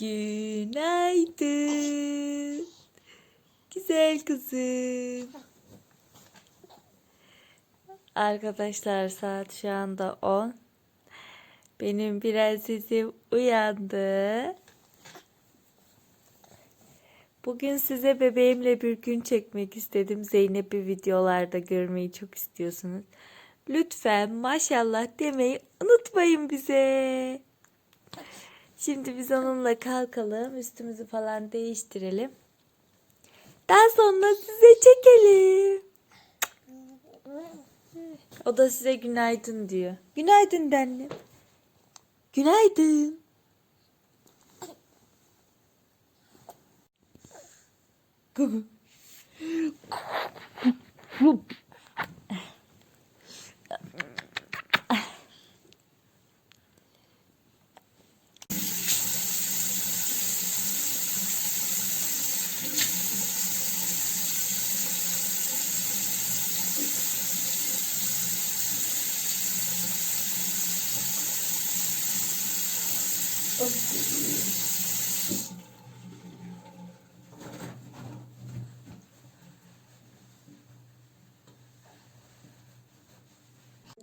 Günaydın. Güzel kızım. Arkadaşlar saat şu anda 10. Benim prensesim uyandı. Bugün size bebeğimle bir gün çekmek istedim. Zeynep'i videolarda görmeyi çok istiyorsunuz. Lütfen maşallah demeyi unutmayın bize. Şimdi biz onunla kalkalım. Üstümüzü falan değiştirelim. Daha sonra size çekelim. O da size günaydın diyor. Günaydın de annem. Günaydın. Gugu.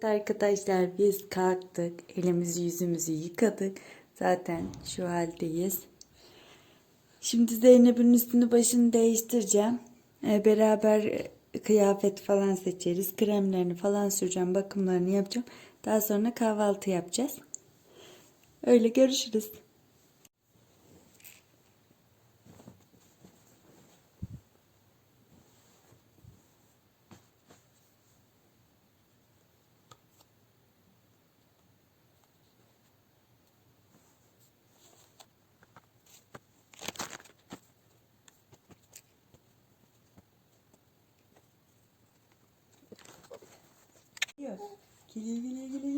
Arkadaşlar biz kalktık. Elimizi yüzümüzü yıkadık. Zaten şu haldeyiz. Şimdi Zeynep'in üstünü başını değiştireceğim. Ee, beraber e, kıyafet falan seçeriz. Kremlerini falan süreceğim. Bakımlarını yapacağım. Daha sonra kahvaltı yapacağız. Öyle görüşürüz. Geliyor. Geliyor geliyor geliyor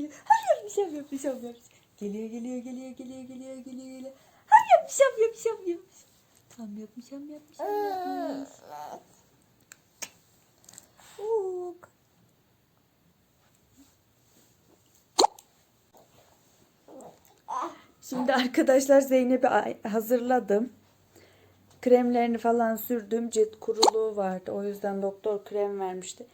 geliyor. Bir şey yapıyor. Geliyor geliyor geliyor geliyor geliyor geliyor geliyor. Bir şey yapıyor bir şey yapıyor. Tam yapmış tam yapmış yapmış. Uk. Şimdi arkadaşlar Zeynep'i hazırladım. Kremlerini falan sürdüm. Cilt kuruluğu vardı. O yüzden doktor krem vermişti.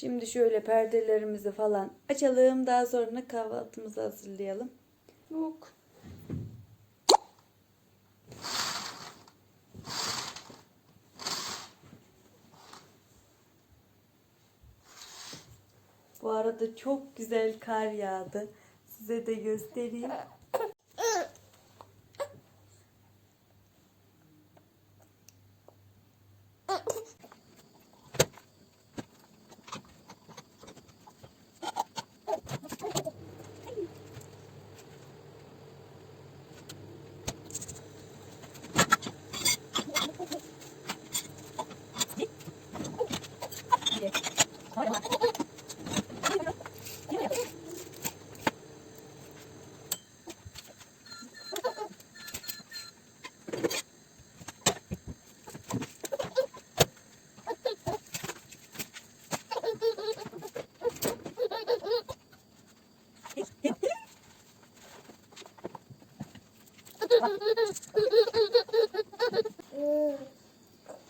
Şimdi şöyle perdelerimizi falan açalım. Daha sonra kahvaltımızı hazırlayalım. Yok. Bu arada çok güzel kar yağdı. Size de göstereyim.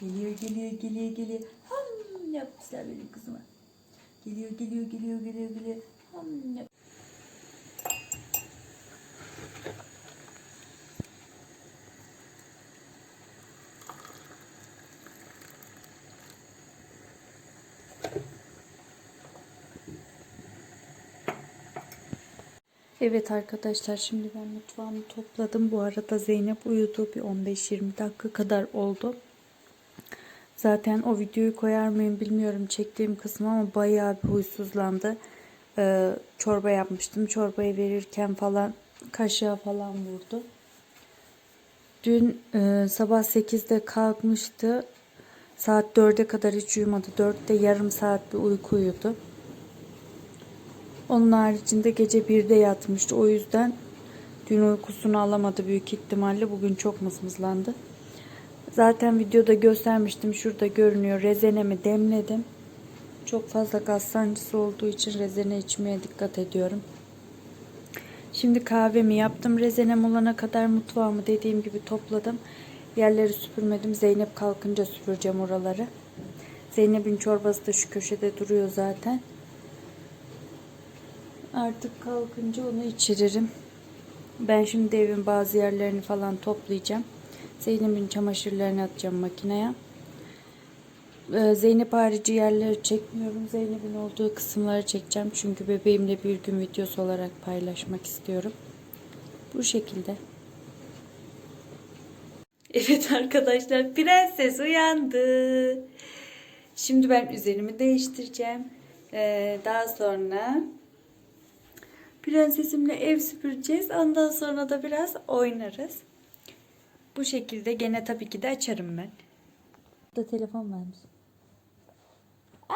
Geliyor geliyor geliyor geliyor. Ham yapmışlar benim kızıma. Geliyor geliyor geliyor geliyor. Evet arkadaşlar şimdi ben mutfağımı topladım. Bu arada Zeynep uyudu. Bir 15-20 dakika kadar oldu. Zaten o videoyu koyar mıyım bilmiyorum çektiğim kısmı ama bayağı bir huysuzlandı. Ee, çorba yapmıştım. Çorbayı verirken falan kaşığa falan vurdu. Dün e, sabah 8'de kalkmıştı. Saat 4'e kadar hiç uyumadı. 4'te yarım saat bir uyku uyudu. Onun haricinde gece 1'de yatmıştı. O yüzden dün uykusunu alamadı büyük ihtimalle. Bugün çok mızmızlandı. Zaten videoda göstermiştim. Şurada görünüyor. Rezenemi demledim. Çok fazla gaz sancısı olduğu için rezene içmeye dikkat ediyorum. Şimdi kahvemi yaptım. Rezenem olana kadar mutfağımı dediğim gibi topladım. Yerleri süpürmedim. Zeynep kalkınca süpüreceğim oraları. Zeynep'in çorbası da şu köşede duruyor zaten. Artık kalkınca onu içiririm. Ben şimdi evin bazı yerlerini falan toplayacağım. Zeynep'in çamaşırlarını atacağım makineye. Ee, Zeynep harici yerleri çekmiyorum. Zeynep'in olduğu kısımları çekeceğim. Çünkü bebeğimle bir gün videosu olarak paylaşmak istiyorum. Bu şekilde. Evet arkadaşlar prenses uyandı. Şimdi ben üzerimi değiştireceğim. Ee, daha sonra prensesimle ev süpüreceğiz. Ondan sonra da biraz oynarız. Bu şekilde gene tabii ki de açarım ben. Da telefon varmış. Aa!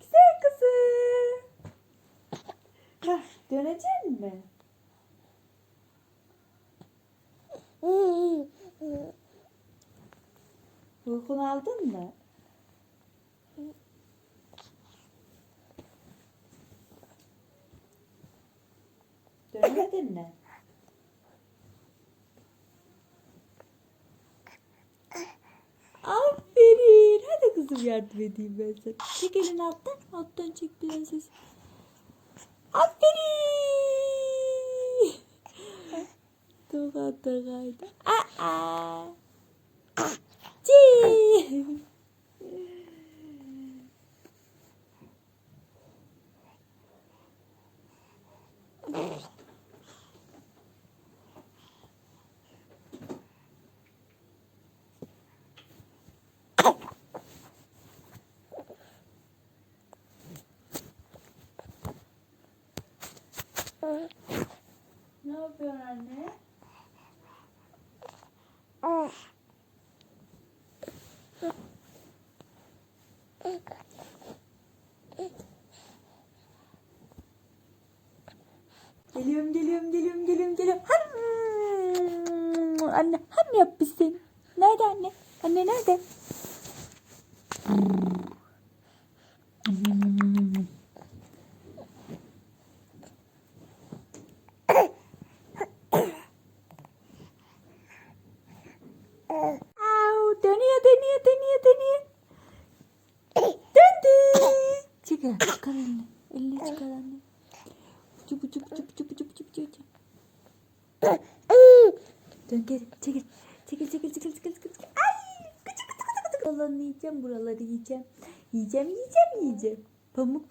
Güzel kızım. Hah, dönecek mi? Uykunu aldın mı? Dönemedin mi? Aferin. Hadi kızım yardım edeyim ben sana. Çek elini alttan. Alttan çek prenses. Aferin. Toka tokaydı. Aa. Çiğ. Geliyorum, geliyorum, geliyorum, geliyorum, geliyorum. Ham! Anne, ham yap biz seni. Nerede anne? Anne nerede? Çıkar, çıkar elini. Elini çıkar anne. Bucu bucu bucu bucu bucu bucu bucu bucu. Dön geri, çekil. Çekil, çekil, çekil, çekil, çekil. Ay, gıcık gıcık gıcık gıcık. Allah'ını yiyeceğim, buraları yiyeceğim. Yiyeceğim, yiyeceğim, yiyeceğim. Pamuk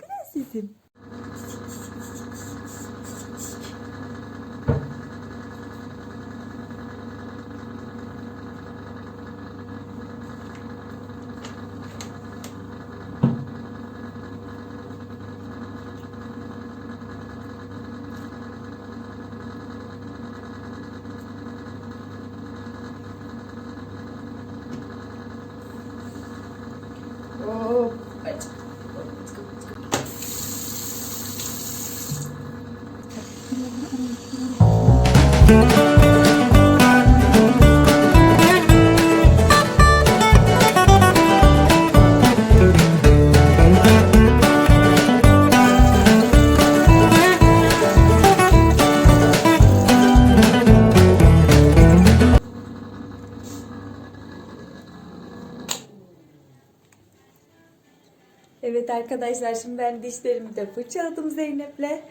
arkadaşlar şimdi ben dişlerimi de fırçaladım Zeynep'le.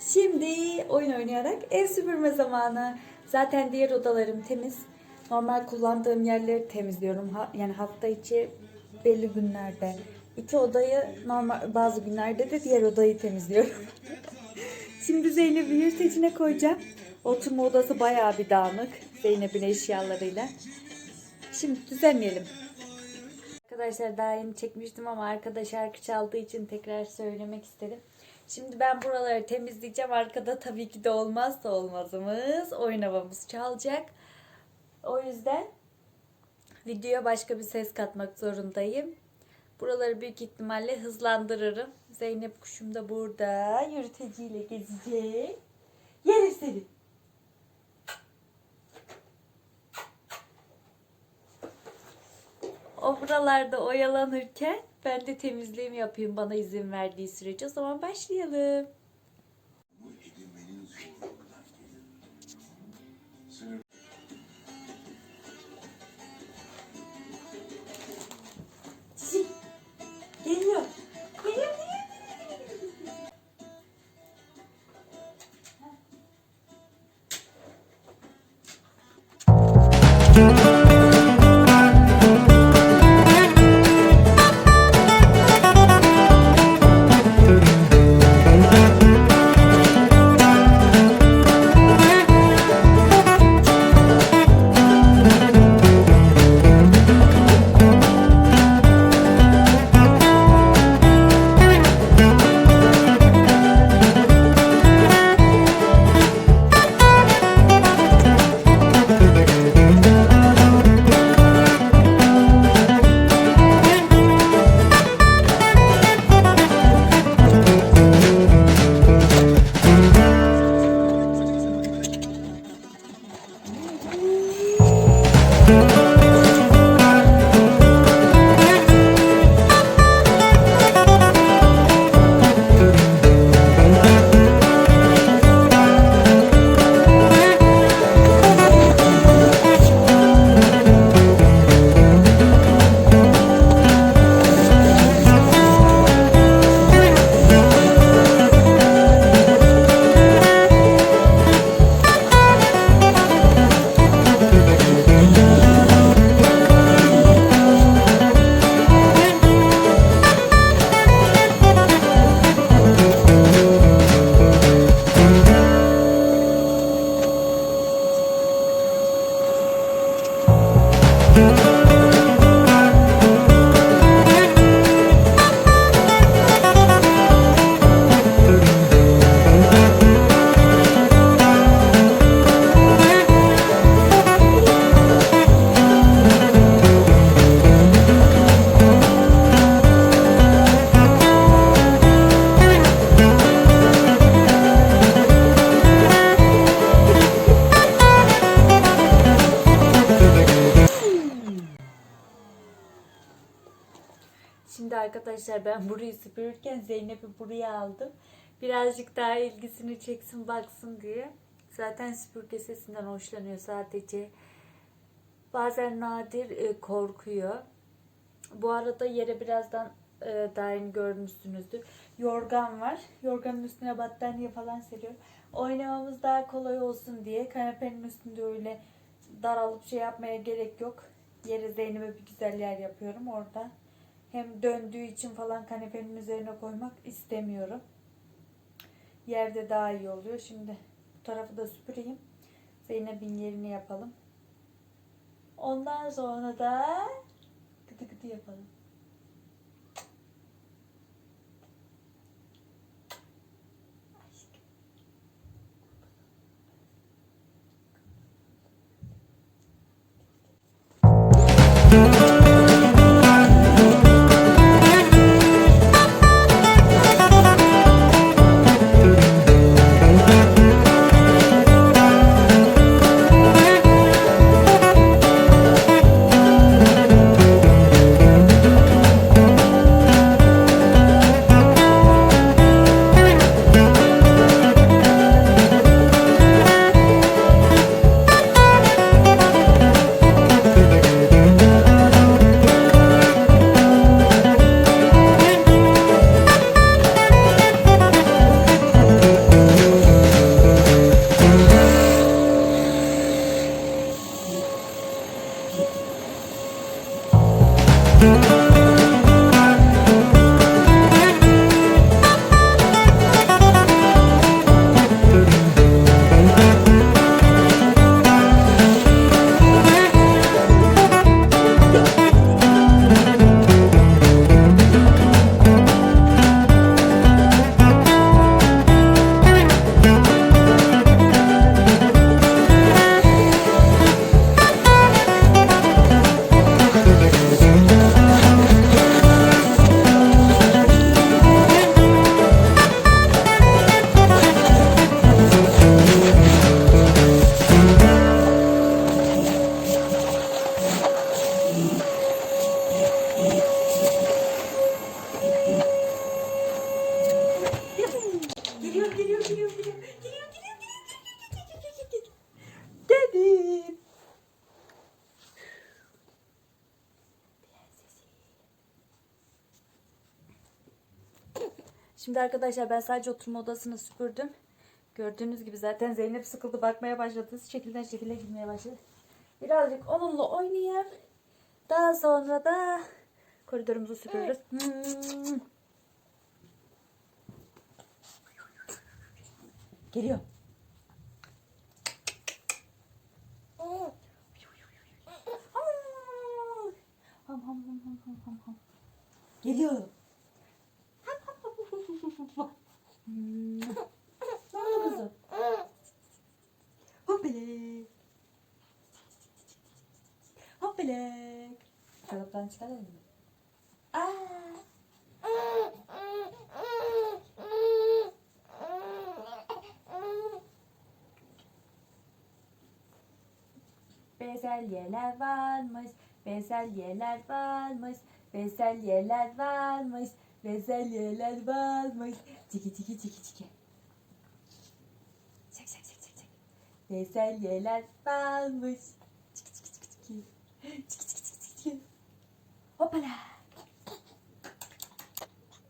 Şimdi oyun oynayarak ev süpürme zamanı. Zaten diğer odalarım temiz. Normal kullandığım yerleri temizliyorum. Ha- yani hafta içi belli günlerde. iki odayı normal bazı günlerde de diğer odayı temizliyorum. Şimdi Zeynep'i yırtıcına koyacağım. Oturma odası bayağı bir dağınık. Zeynep'in eşyalarıyla. Şimdi düzenleyelim. Arkadaşlar daha yeni çekmiştim ama arkada şarkı çaldığı için tekrar söylemek istedim. Şimdi ben buraları temizleyeceğim. Arkada tabii ki de olmazsa olmazımız oyun havamız çalacak. O yüzden videoya başka bir ses katmak zorundayım. Buraları büyük ihtimalle hızlandırırım. Zeynep kuşum da burada yürüteciyle gezecek. Yerim seni. O buralarda oyalanırken ben de temizliğimi yapayım bana izin verdiği sürece. O zaman başlayalım. Burayı süpürürken Zeynep'i buraya aldım. Birazcık daha ilgisini çeksin baksın diye. Zaten süpürge sesinden hoşlanıyor sadece. Bazen nadir e, korkuyor. Bu arada yere birazdan e, yeni görmüşsünüzdür. Yorgan var. Yorganın üstüne battaniye falan seriyorum. Oynamamız daha kolay olsun diye kanepenin üstünde öyle daralıp şey yapmaya gerek yok. Yere Zeynep'e bir güzel yer yapıyorum orada. Hem döndüğü için falan kanepenin üzerine koymak istemiyorum. Yerde daha iyi oluyor. Şimdi bu tarafı da süpüreyim. Zeynep'in yerini yapalım. Ondan sonra da gıdı gıdı yapalım. Geliyor, Şimdi arkadaşlar ben sadece oturma odasını süpürdüm. Gördüğünüz gibi zaten Zeynep sıkıldı bakmaya başladı. Şekilden şekile gitmeye başladı. Birazcık onunla oynayıp daha sonra da koridorumuzu süpürürüz. Hmm. Geliyor. Geliyor. Hmm. Ne oldu kızım? Hoppele. Hoppele. Kalıptan çıkaralım mı? Aa. Bezelyeler varmış, bezelyeler varmış, bezelyeler varmış, bezelyeler varmış. Çiki çiki çiki çiki. Çek çek çek çek çek. Bezelyeler varmış. Çiki çiki çiki çiki. Çiki çiki çiki çiki. Hoppala.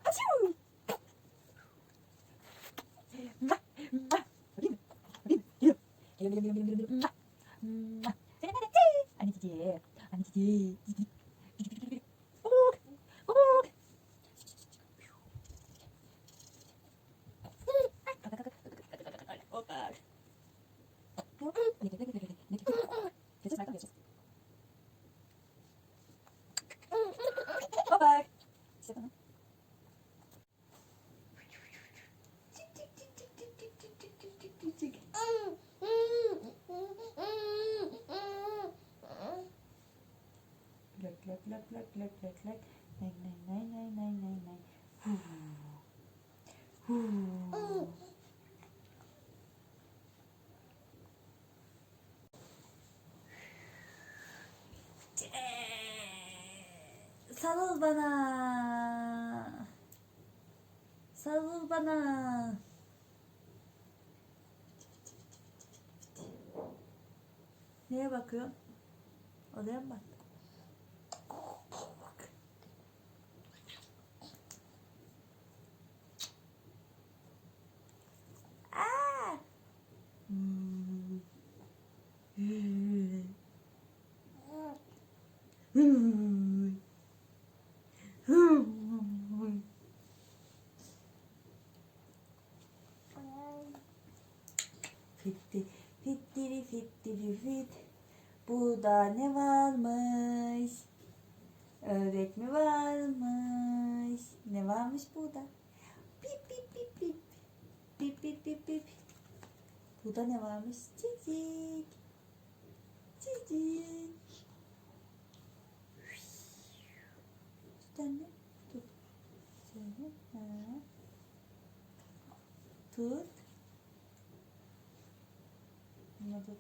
Haşu. Mwah, mwah. Bakayım, bakayım. Geliyor. Geliyor, geliyor, geliyor, geliyor, geliyor. Mwah, mwah. Seni nerede? Anne cici. Anne cici. Cici. Cici, cici, cici. Bak, bak. Hoppa. Hoppa. İşte tamam. Lök lök lök lök lök lök lök. Nay nay nay nay nay nay nay. Huu. Huu. Sarıl bana. Sarıl bana. Neye bakıyorsun? Odaya mı bak? Aa! Hmm. Hmm. Hmm. Hmm. Fitti, fittiri fittiri fit. Burada ne varmış? Ördek mi varmış? Ne varmış burada? Pip pip pip pip. Pip pip pip pip. Burada ne varmış? Cicik. Cicik. Şuradan ne? Tut. Şöyle. Ha. Tut. Bunu da tut. Bu ne varmış? Çiçek varmış. Çiçek varmış. Bak, yedi, sekiz, dokuz,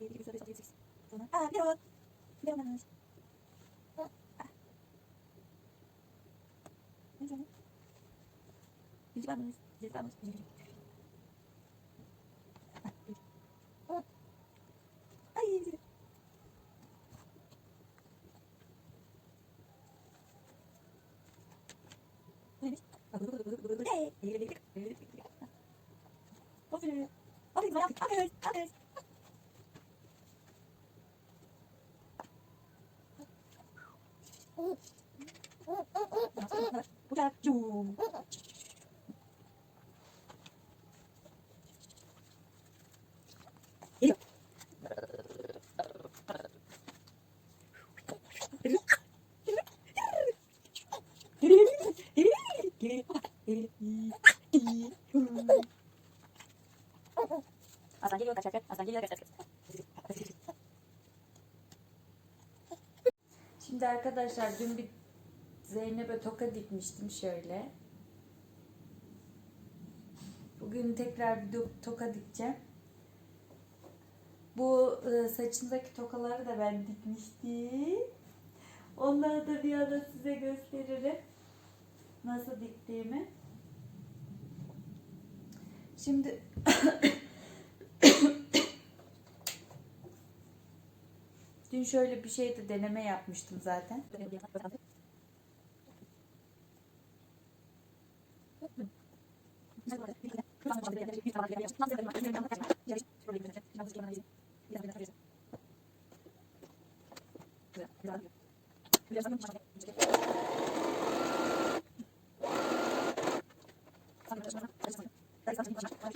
yedi, sekiz. Sonra, aa, bir o. Bir o varmış. Ah. Ne canım? Yüzük varmış. Yüzük varmış. Bu, bu, bu, bu, bu. Hey, hey, hey, hey, hey, hey. Aferin. Aferin sana. Aferin. Aferin. Bucak. Cum. Geliyor. Aslan geliyor kaç kaç. Aslan geliyor kaç. Şimdi arkadaşlar dün bir Zeynep'e toka dikmiştim şöyle. Bugün tekrar bir toka dikeceğim. Bu e, saçındaki tokaları da ben dikmiştim. Onları da bir ara size gösteririm. Nasıl diktiğimi. Şimdi Dün şöyle bir şeyde deneme yapmıştım zaten. Şimdi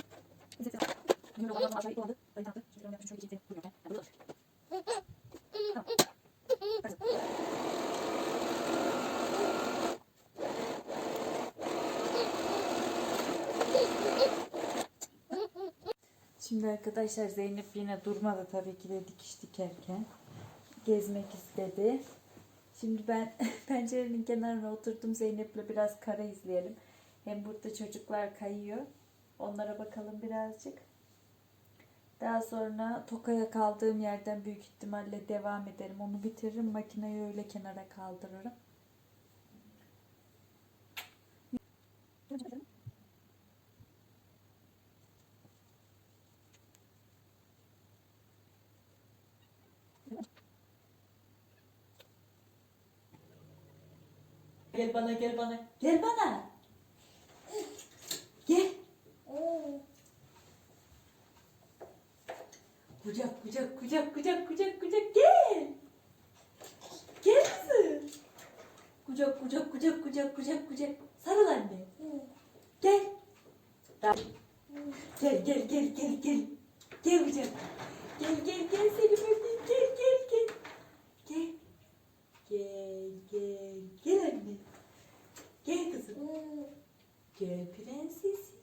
arkadaşlar Zeynep yine durmadı tabii ki de dikiş dikerken. Gezmek istedi. Şimdi ben pencerenin kenarına oturdum Zeynep'le biraz kara izleyelim. Hem burada çocuklar kayıyor. Onlara bakalım birazcık. Daha sonra Toka'ya kaldığım yerden büyük ihtimalle devam ederim. Onu bitiririm. Makineyi öyle kenara kaldırırım. Gel bana gel bana. Gel bana. Gel. Kucak kucak kucak kucak kucak kucak gel. Gel kızım. Kucak kucak kucak kucak kucak kucak. Sarıl anne. Gel. Tamam. Gel gel gel gel gel. Gel kucak. Gel gel gel seni öpeyim. Gel gel gel. Gel. Gel gel gel anne. Gel kızım. Gel prensesim.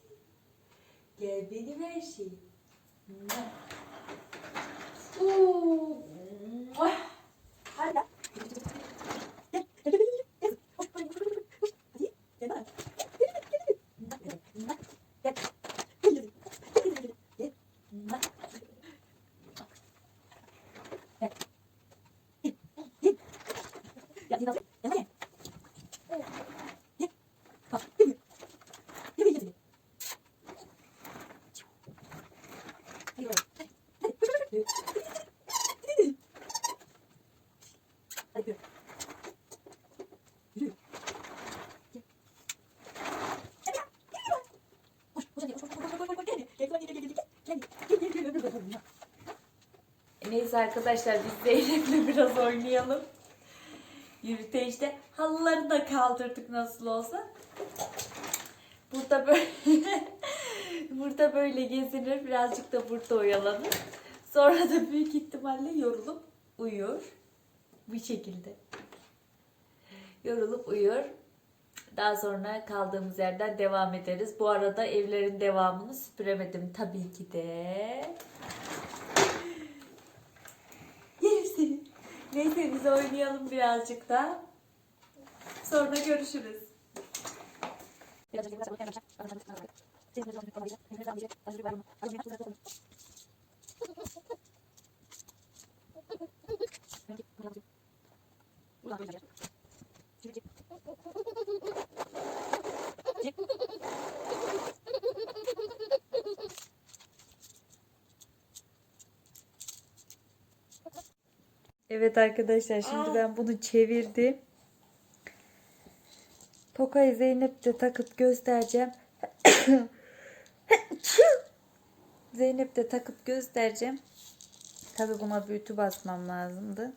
Gel benim her şeyim. Mua. Oo. Mua. Hadi. Gel, gel, gel, gel, gel. Hoş, hoş, hoş, hoş, hoş, hoş. Hadi, gel bana. Gel, gel, gel, gel. Mua. Gel. Gel, gel, gel, gel, gel, gel. Mua. Gel. Gel, gel. Ya, gel, gel, gel. Gel. Bak, gel, gel. Gel, gel, gel. Hadi bakalım. Hadi. Hadi. Koş, koş, koş. Hadi, hadi. Hadi yürü. Yürü. Gel. Gel, gel. Gel, gel. Koş, koş, hadi. Koş, koş, koş, koş, koş, koş. Gel, gel, gel, gel, gel, gel, gel. Gel, gel, gel, gel, gel, gel, gel. Neyse arkadaşlar biz Zeynep'le biraz oynayalım. Yürüteçte halıları da kaldırdık nasıl olsa. Burada böyle burada böyle gezinir birazcık da burada oyalanır. Sonra da büyük ihtimalle yorulup uyur. Bu şekilde. Yorulup uyur. Daha sonra kaldığımız yerden devam ederiz. Bu arada evlerin devamını süpüremedim tabii ki de. Yerim seni. Neyse biz oynayalım birazcık da. Sonra görüşürüz. Evet arkadaşlar şimdi ben bunu çevirdim. Tokayı Zeynep de takıp göstereceğim. Zeynep de takıp göstereceğim. Tabi buna büyütü basmam lazımdı.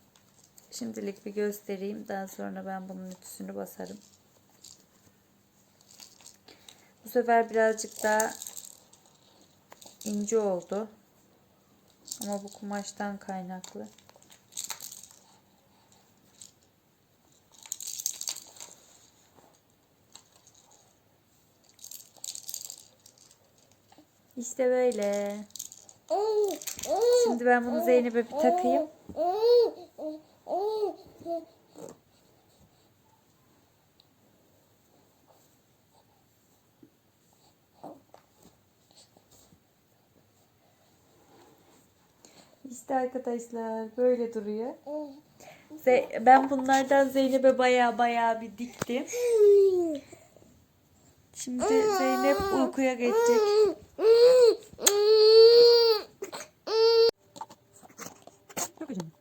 Şimdilik bir göstereyim. Daha sonra ben bunun ütüsünü basarım. Bu sefer birazcık daha ince oldu. Ama bu kumaştan kaynaklı. İşte böyle. Şimdi ben bunu Zeynep'e bir takayım. İşte arkadaşlar böyle duruyor. Ben bunlardan Zeynep'e baya baya bir diktim. Şimdi Zeynep uykuya geçecek. Çok acım.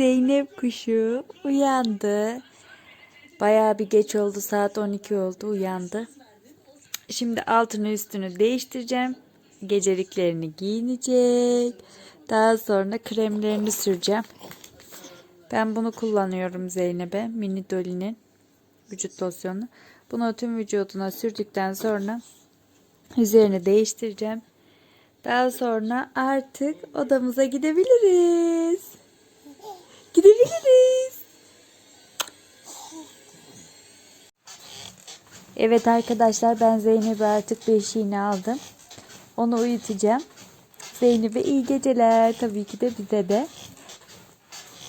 Zeynep kuşu uyandı. Bayağı bir geç oldu. Saat 12 oldu. Uyandı. Şimdi altını üstünü değiştireceğim. Geceliklerini giyinecek. Daha sonra kremlerini süreceğim. Ben bunu kullanıyorum Zeynep'e. Mini Dolly'nin vücut losyonu. Bunu tüm vücuduna sürdükten sonra üzerini değiştireceğim. Daha sonra artık odamıza gidebiliriz. Gidebiliriz. Evet arkadaşlar ben Zeynep'i artık beşiğini aldım. Onu uyutacağım. Zeynep'e iyi geceler tabii ki de bize de.